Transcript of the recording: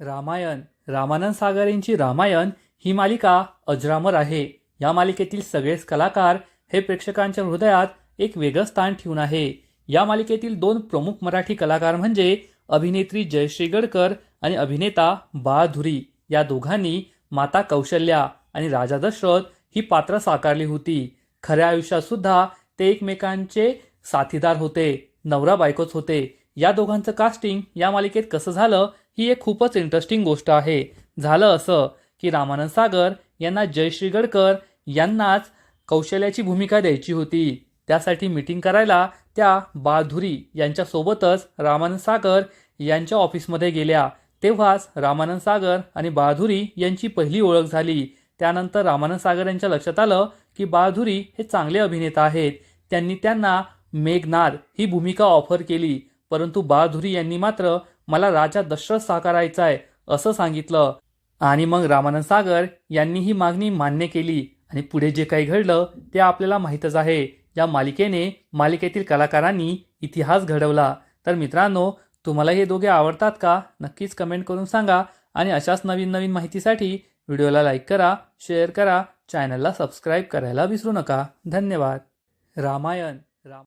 रामायण. रामानंद सागर यांची रामायण ही मालिका अजरामर आहे. या मालिकेतील सगळेच कलाकार हे प्रेक्षकांच्या हृदयात एक वेगळं स्थान ठेवून आहे. या मालिकेतील दोन प्रमुख मराठी कलाकार म्हणजे अभिनेत्री जयश्री गडकर आणि अभिनेता बाळधुरी या दोघांनी माता कौशल्या आणि राजा दशरथ ही पात्र साकारली होती. खऱ्या आयुष्यात सुद्धा ते एकमेकांचे साथीदार होते नवरा बायकोच होते. या दोघांचं कास्टिंग या मालिकेत कसं झालं ही एक खूपच इंटरेस्टिंग गोष्ट आहे. झालं असं की रामानंद सागर यांना जयश्री गडकर यांनाच कौशल्याची भूमिका द्यायची होती. त्यासाठी मीटिंग करायला त्या बाधुरी यांच्यासोबतच रामानंद सागर यांच्या ऑफिसमध्ये गेल्या. तेव्हाच रामानंद सागर आणि बाधुरी यांची पहिली ओळख झाली. त्यानंतर रामानंद सागर यांच्या लक्षात आलं की बाधुरी हे चांगले अभिनेता आहेत. त्यांनी त्यांना मेघनाद ही भूमिका ऑफर केली. परंतु बाधुरी यांनी मात्र मला राजा दशरथ साकारायचा आहे असं सांगितलं. आणि मग रामानंद सागर यांनी ही मागणी मान्य केली. आणि पुढे जे काही घडलं ते आपल्याला माहीतच आहे. या मालिकेने मालिकेतील कलाकारांनी इतिहास घडवला. तर मित्रांनो तुम्हाला हे दोघे आवडतात का? नक्कीच कमेंट करून सांगा. आणि अशाच नवीन नवीन माहितीसाठी व्हिडिओला लाईक करा शेअर करा चॅनलला सबस्क्राईब करायला विसरू नका. धन्यवाद. रामायण.